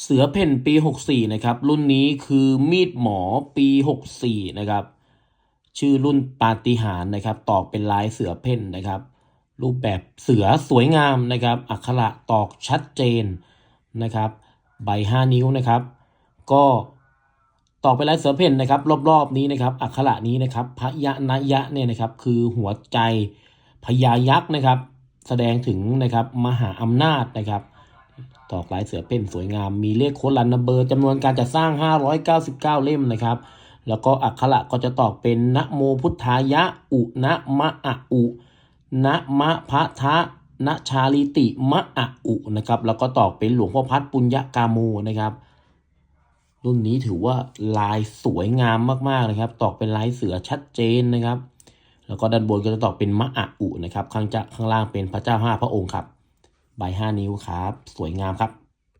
เสือเพ่นปี 64 นะครับ รุ่นนี้คือมีดหมอปี 64 นะครับ ชื่อรุ่นปาฏิหารนะครับ ตอกเป็นลายเสือเพ่นนะครับ รูปแบบเสือสวยงามนะครับ อักขระตอกชัดเจนนะครับ ใบ 5 นิ้วนะครับ ก็ตอกเป็นลายเสือเพ่นนะครับ รอบๆนี้นะครับ อักขระนี้นะครับพยะนยะเนี่ยนะครับ คือหัวใจพญายักษ์นะครับ แสดงถึงนะครับมหาอำนาจนะครับ ตอกลายเสือเพ่นสวยงาม มีเลขโค้ดลันนัมเบอร์จำนวนการจัดสร้าง 599 เล่มนะครับ แล้วก็อักขระก็จะตอกเป็นนะโมพุทธายะ อุนะมะอะอุนะมะพะทะนะชาลิติมะอะอุนะครับ แล้วก็ตอกเป็นหลวงพ่อพัดปุญญกาโมนะครับ รุ่นนี้ถือว่าลายสวยงามมากๆนะครับ ตอกเป็นลายเสือชัดเจนนะครับ แล้วก็ด้านบนก็จะตอกเป็นมะอะอุนะครับ ข้างจะข้างล่างเป็นพระเจ้าห้าพระองค์ครับ ใบห้านิ้วครับ สวยงามครับ